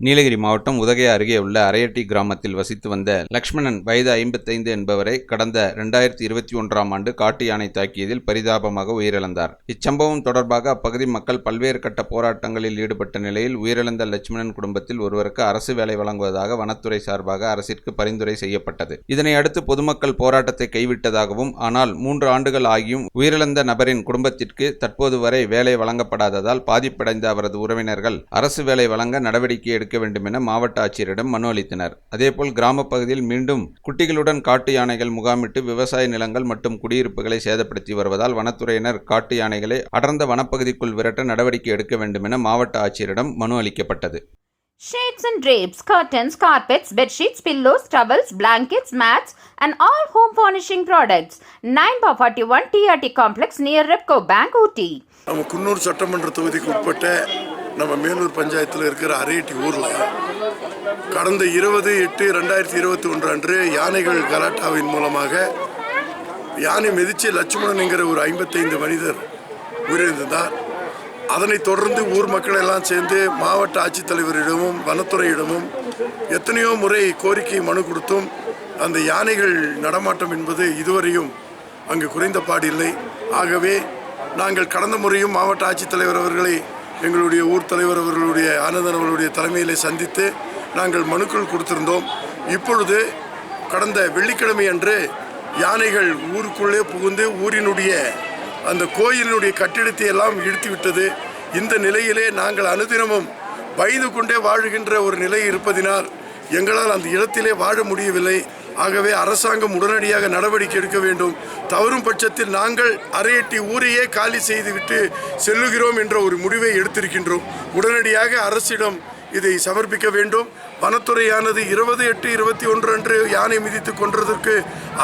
நீலகிரி மாவட்டம் உதகை அருகே உள்ள அரையட்டி கிராமத்தில் வசித்து வந்த லக்ஷ்மணன் வயது ஐம்பத்தைந்து என்பவரை கடந்த இரண்டாயிரத்தி இருபத்தி ஒன்றாம் ஆண்டு காட்டு யானை தாக்கியதில் பரிதாபமாக உயிரிழந்தார். இச்சம்பவம் தொடர்பாக அப்பகுதி மக்கள் பல்வேறு கட்ட போராட்டங்களில் ஈடுபட்ட நிலையில் உயிரிழந்த லட்சுமணன் குடும்பத்தில் ஒருவருக்கு அரசு வேலை வழங்குவதாக வனத்துறை சார்பாக அரசிற்கு பரிந்துரை செய்யப்பட்டது. இதனை அடுத்து பொதுமக்கள் போராட்டத்தை கைவிட்டதாகவும் ஆனால் மூன்று ஆண்டுகள் ஆகியும் உயிரிழந்த நபரின் குடும்பத்திற்கு தற்போது வரை வேலை வழங்கப்படாததால் பாதிப்படைந்த அவரது உறவினர்கள் அரசு வேலை வழங்க நடவடிக்கை எடுக்க வேண்டும் என மாவட்ட ஆட்சியரிடம் மனு அளித்தனர் அதேபோல் கிராமப் பகுதியில் மீண்டும் குட்டிகளுடன் காட்டு யானைகள் முகாமிட்டு விவசாய நிலங்கள் மற்றும் குடியிருப்புகளை சேதப்படுத்தி வருவதால் வனத்துறையினர் காட்டு யானைகளை அடர்ந்த வனப்பகுதிக்குள் விரட்ட நடவடிக்கை எடுக்க வேண்டும் என மாவட்ட ஆட்சியரிடம் மனு அளிக்கப்பட்டது Shades and drapes, curtains, carpets, bedsheets, pillows, towels, blankets, mats, and all home furnishing products. 9 by 41 TRT complex near Repco Bank, Ooty. நம்ம குன்னூர் சட்டமன்ற தொகுதிக்கு உட்பட்ட நம்ம மேலூர் பஞ்சாயத்தில் இருக்கிற அரையட்டி ஊரில் கடந்த இருபது எட்டு ரெண்டாயிரத்தி இருபத்தி ஒன்று அன்று யானைகள் கலாட்டாவின் மூலமாக யானை மிதித்து லட்சுமணன்ங்கிற ஒரு ஐம்பத்தைந்து மனிதர் உயிரிழந்தார். அதனைத் தொடர்ந்து ஊர் மக்கள் எல்லாம் சேர்ந்து மாவட்ட ஆட்சித்தலைவரிடமும் வனத்துறையிடமும் எத்தனையோ முறை கோரிக்கை மனு கொடுத்தும் அந்த யானைகள் நடமாட்டம் என்பது இதுவரையும் அங்கு குறைந்த பாடில்லை. ஆகவே நாங்கள் கடந்த முறையும் மாவட்ட ஆட்சித்தலைவர் அவர்களை எங்களுடைய ஊர் தலைவர் அவர்களுடைய ஆனந்தன் அவர்களுடைய தலைமையிலே சந்தித்து நாங்கள் மனுக்கள் கொடுத்திருந்தோம். இப்பொழுது கடந்த வெள்ளிக்கிழமை அன்று யானைகள் ஊருக்குள்ளே புகுந்து ஊரினுடைய அந்த கோயிலினுடைய கட்டிடத்தை எல்லாம் இழுத்து விட்டது. இந்த நிலையிலே நாங்கள் அனுதினமும் பயந்து கொண்டே வாழுகின்ற ஒரு நிலை இருப்பதினால் எங்களால் அந்த இடத்திலே வாழ முடியவில்லை. ஆகவே அரசாங்கம் உடனடியாக நடவடிக்கை எடுக்க வேண்டும். தவறும் பட்சத்தில் நாங்கள் அரையட்டி ஊரையே காலி செய்துவிட்டு செல்லுகிறோம் என்ற ஒரு முடிவை எடுத்திருக்கின்றோம். உடனடியாக அரசிடம் இதை சமர்ப்பிக்க வேண்டும். வனத்துறையானது இருபது எட்டு இருபத்தி ஒன்று அன்று யானை மிதித்து கொன்றதற்கு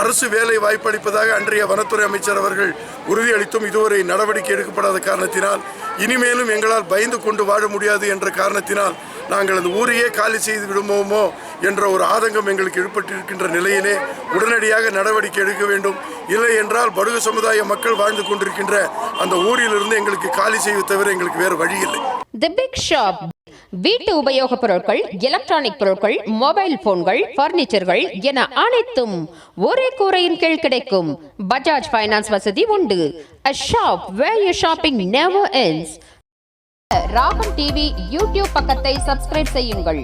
அரசு வேலை வாய்ப்பளிப்பதாக அன்றைய வனத்துறை அமைச்சர் அவர்கள் உறுதியளித்தும் இதுவரை நடவடிக்கை எடுக்கப்படாத காரணத்தினால் இனிமேலும் எங்களால் பயந்து கொண்டு வாழ முடியாது என்ற காரணத்தினால் நாங்கள் அந்த ஊரையே காலி செய்து விடுவோமோ என்ற ஒரு ஆதங்கம் எங்களுக்கு ஏற்பட்டிருக்கின்ற நிலையிலே உடனடியாக நடவடிக்கை எடுக்க வேண்டும். இல்லை என்றால் படுகு சமுதாய மக்கள் வாழ்ந்து கொண்டிருக்கின்ற அந்த ஊரிலிருந்து எங்களுக்கு காலி செய்வது தவிர எங்களுக்கு வேறு வழி இல்லை. தி பிக் ஷாப் வீட்டு உபயோகப் பொருட்கள் எலக்ட்ரானிக் பொருட்கள் மொபைல் போன்கள் பர்னிச்சர்கள் என அனைத்தும் ஒரே கூரையின் கீழ் கிடைக்கும். பஜாஜ் ஃபைனான்ஸ் வசதி உண்டு. A shop where you shopping never ends. Ragam TV YouTube பக்கத்தை சப்ஸ்கிரைப் செய்யுங்கள்.